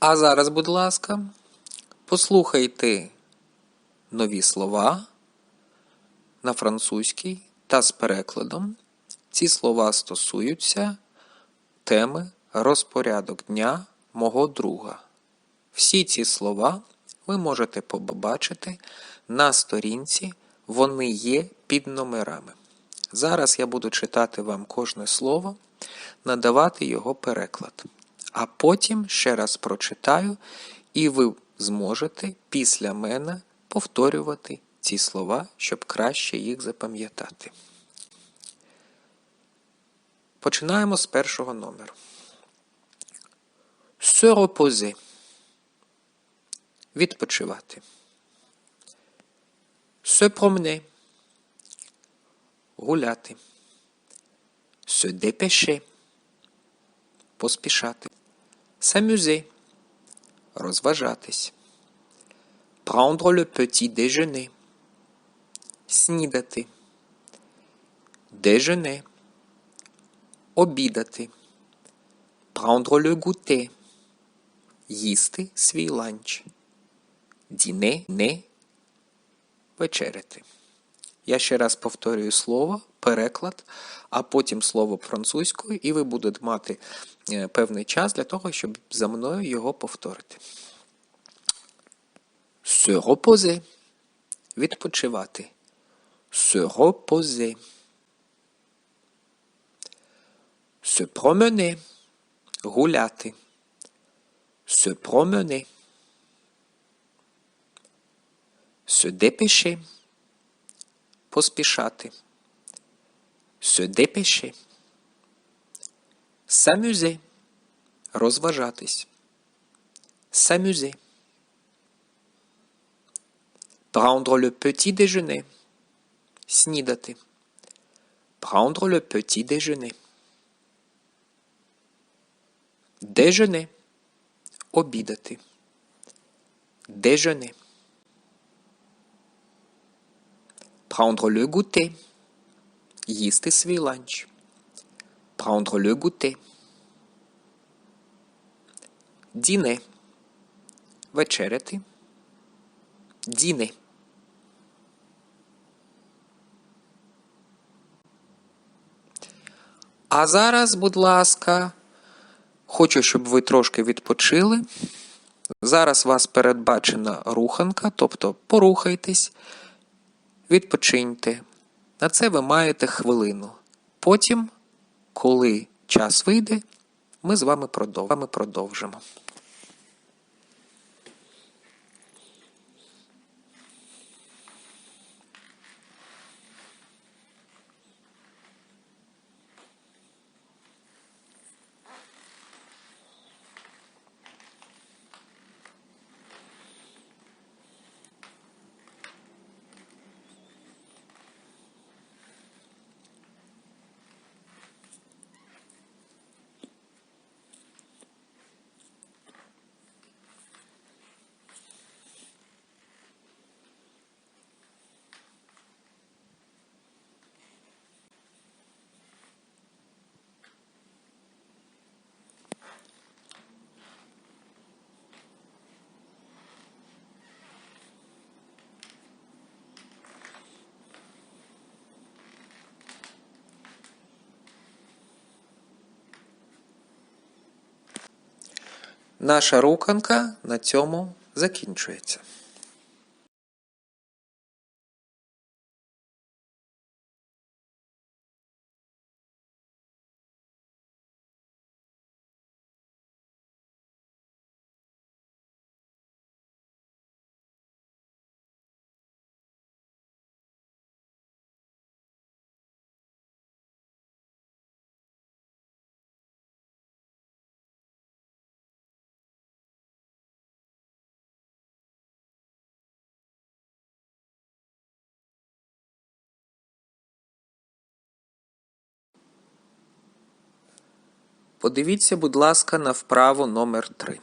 А зараз, будь ласка, послухайте нові слова на французький та з перекладом. Ці слова стосуються теми розпорядок дня мого друга. Всі ці слова ви можете побачити на сторінці, вони є під номерами. Зараз я буду читати вам кожне слово, надавати його переклад. А потім ще раз прочитаю, і ви зможете після мене повторювати ці слова, щоб краще їх запам'ятати. Починаємо з першого номеру. Se reposer. Відпочивати. Se promener. Гуляти. Se dépêcher. Поспішати. S'amuser. Розважатись. Prendre le petit déjeuner. Снідати. Déjeuner. Обідати. Prendre le goûter. Їсти свій ланч. Діне не вечеряти. Я ще раз повторюю слово, переклад, а потім слово французькою, і ви будете мати е, певний час для того, щоб за мною його повторити. Se reposer. Відпочивати. Se reposer. Se promener. Гуляти. Se promener. Se dépêcher. Поспішати. Se dépêcher. S'amuser. Розважатись. S'amuser. Prendre le petit déjeuner. Снідати. Prendre le petit déjeuner. Déjeuner. Обідати. Déjeuner. Prendre le goûter. Їсти свій ланч. Prendre le goûter. Dîner. Вечеряти. Dîner. А зараз, будь ласка, хочу, щоб ви трошки відпочили. Зараз вас передбачена руханка, тобто порухайтесь, відпочиньте. На це ви маєте хвилину. Потім, коли час вийде, ми з вами продовжимо. Наша руканка на цьому закінчується. Подивіться, будь ласка, на вправу номер 3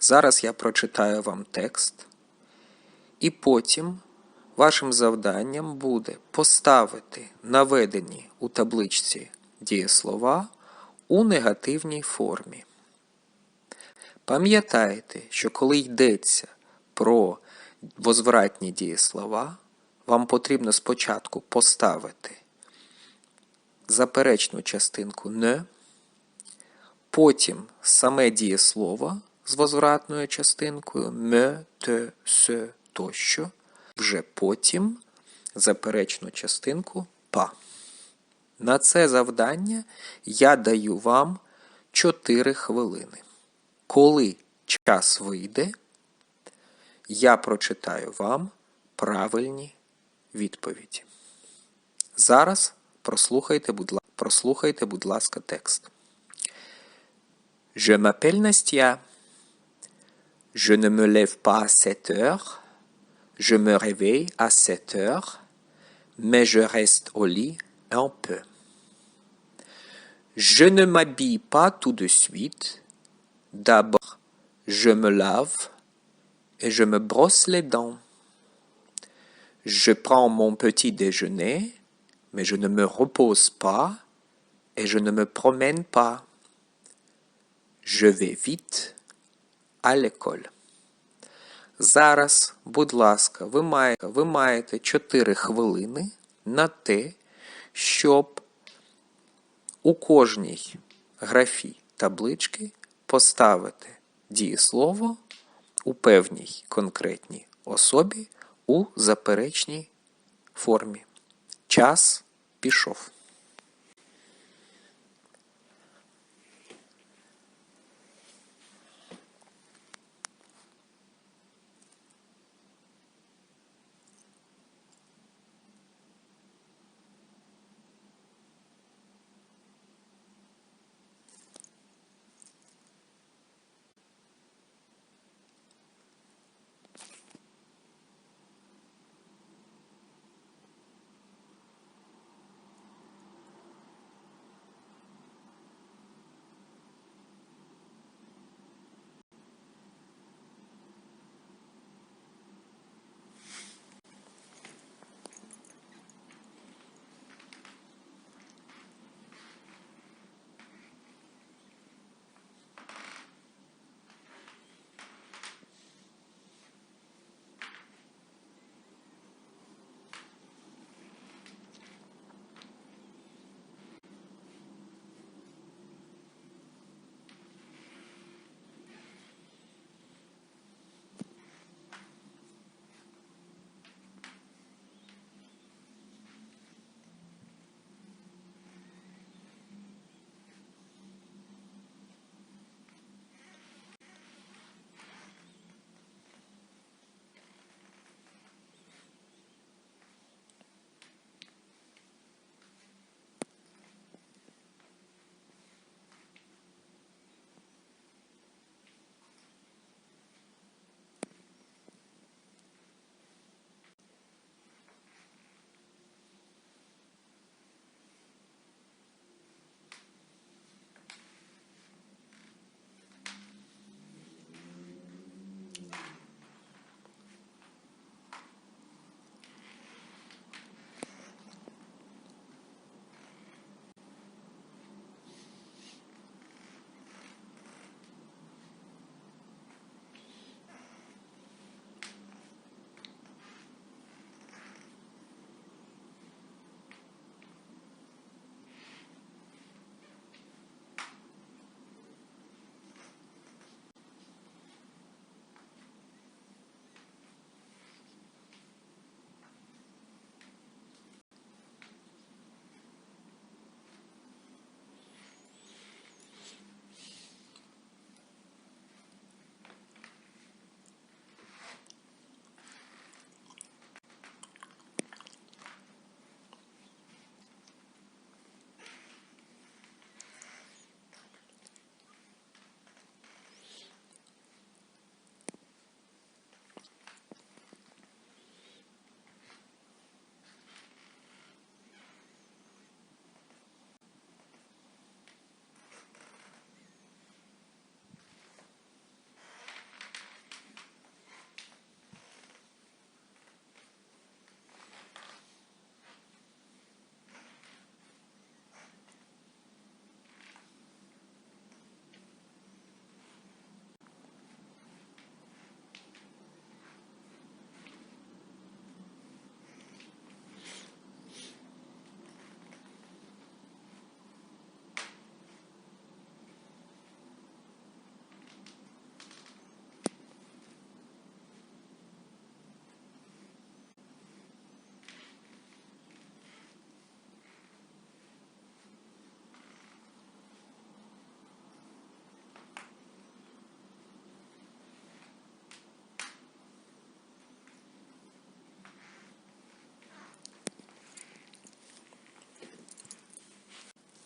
Зараз я прочитаю вам текст, і потім вашим завданням буде поставити наведені у табличці дієслова у негативній формі. Пам'ятайте, що коли йдеться про возвратні дієслова, вам потрібно спочатку поставити заперечну частинку не, потім саме дієслово з возвратною частинкою ме, те, се тощо, вже потім заперечну частинку па. На це завдання я даю вам 4 хвилини. Коли час вийде, я прочитаю вам правильні відповіді. Зараз прослухайте, будь ласка, прослухайте, будь ласка, текст. Je m'appelle Nastia. Je ne me lève pas à 7 heures. Je me réveille à 7 heures, mais je reste au lit un peu. Je ne m'habille pas tout de suite. D'abord, je me lave et je me brosse les dents. Je prends mon petit déjeuner, mais je ne me repose pas et je ne me promène pas. Je vais vite à l'école. Зараз, будь ласка, ви маєте, ви маєте 4 хвилини на те, щоб у кожній графі таблички поставити дієслово у певній конкретній особі у заперечній формі. Час пішов.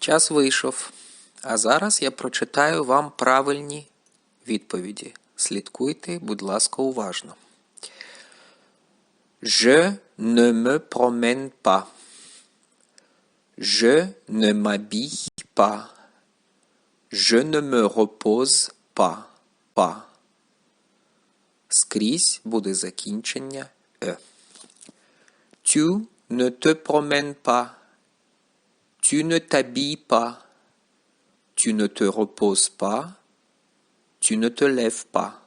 Час вийшов. А зараз я прочитаю вам правильні відповіді. Слідкуйте, будь ласка, уважно. Je ne me promène pas. Je ne m'habille pas. Je ne me repose pas. Pas. Скрізь буде закінчення е. Tu ne te promènes pas. Tu ne t'habilles pas. Tu ne te reposes pas. Tu ne te lèves pas.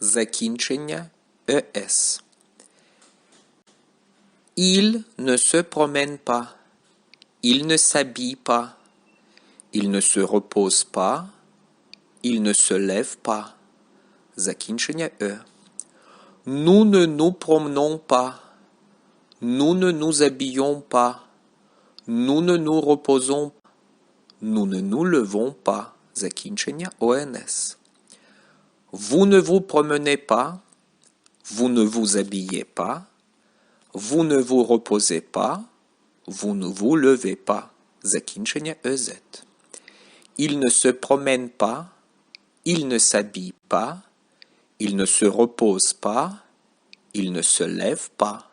Закінчення ес. Il ne se promène pas. Il ne s'habille pas. Il ne se repose pas. Il ne se lève pas. Закінчення е. Nous ne nous promenons pas. Nous ne nous habillons pas. Nous ne nous reposons pas. Nous ne nous levons pas. Закінчення ОНС. Vous ne vous promenez pas. Vous ne vous habillez pas. Vous ne vous reposez pas. Vous ne vous levez pas. Закінчення ЕЗ. Il ne se promène pas. Il ne s'habille pas. Il ne se repose pas. Il ne se lève pas.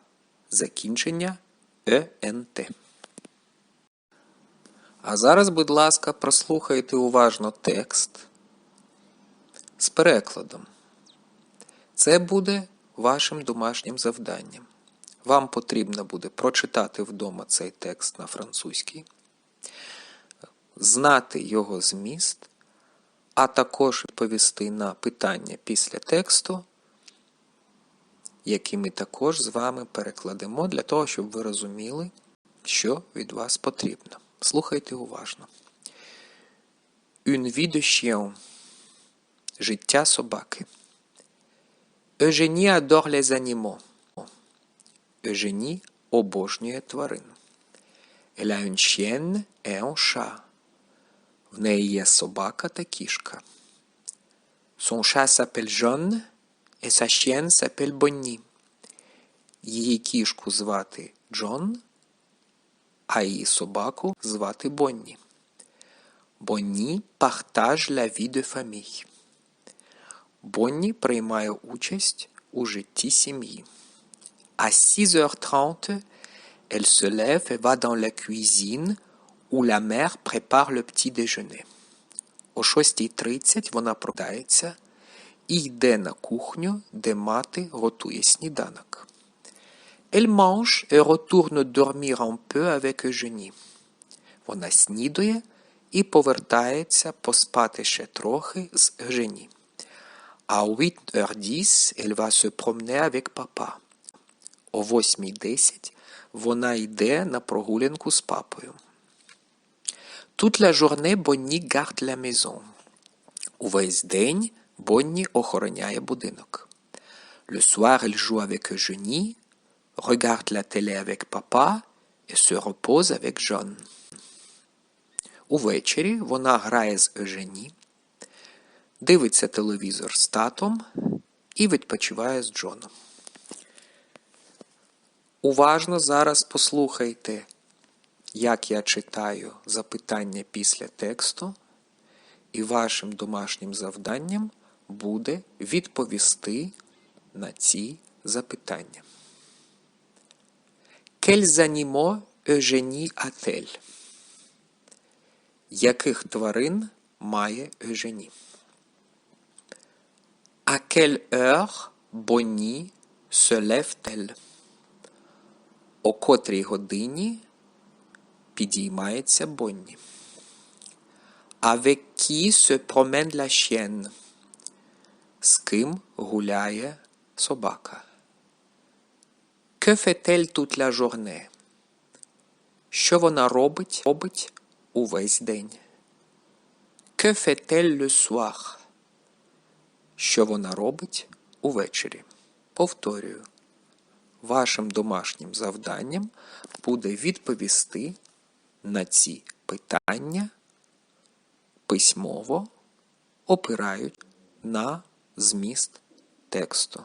Закінчення ЕНТ. А зараз, будь ласка, прослухайте уважно текст з перекладом. Це буде вашим домашнім завданням. Вам потрібно буде прочитати вдома цей текст на французькій, знати його зміст, а також відповісти на питання після тексту, які ми також з вами перекладемо для того, щоб ви розуміли, що від вас потрібно. Слухайте уважно. Життя собаки. Обожнює тварин. В неї є собака та кішка. Son chat s'appelle John et sa chienne s'appelle Bonnie. Її кішку звати Джон, а її собаку звати Бонні. Бонні partage la vie de. Бонні приймає участь у житті сім'ї. À 6h30, elle se lève et va dans la cuisine où la mère prépare le petit déjeuner. О 6.30 вона прокидається і йде на кухню, де мати готує сніданок. Elle mange et retourne dormir un peu avec Eugénie. Вона снідує і повертається поспати ще трохи з Eugénie. À 8h10, elle va se promener avec papa. О 8.10 вона йде на прогулянку з папою. Toute la journée, Bonnie garde la maison. Увесь день Бонні охороняє будинок. Le soir, elle joue avec Eugénie, regarde la télé avec papa et se repose avec John. Увечері вона грає з Eugénie, дивиться телевізор з татом і відпочиває з Джоном. Уважно зараз послухайте, як я читаю запитання після тексту, і вашим домашнім завданням буде відповісти на ці запитання. Quels animaux Eugénie a-t-elle? Яких тварин має Eugénie? À quelle heure Bonnie se lève-t-elle? О котрій годині підіймається Бонні. Avec qui se promène la chienne? З ким гуляє собака? Que fait-elle toute la journée? Що вона робить, робить увесь день? Que fait-elle le soir? Що вона робить увечері? Повторюю. Вашим домашнім завданням буде відповісти на ці питання письмово, опирають на зміст тексту.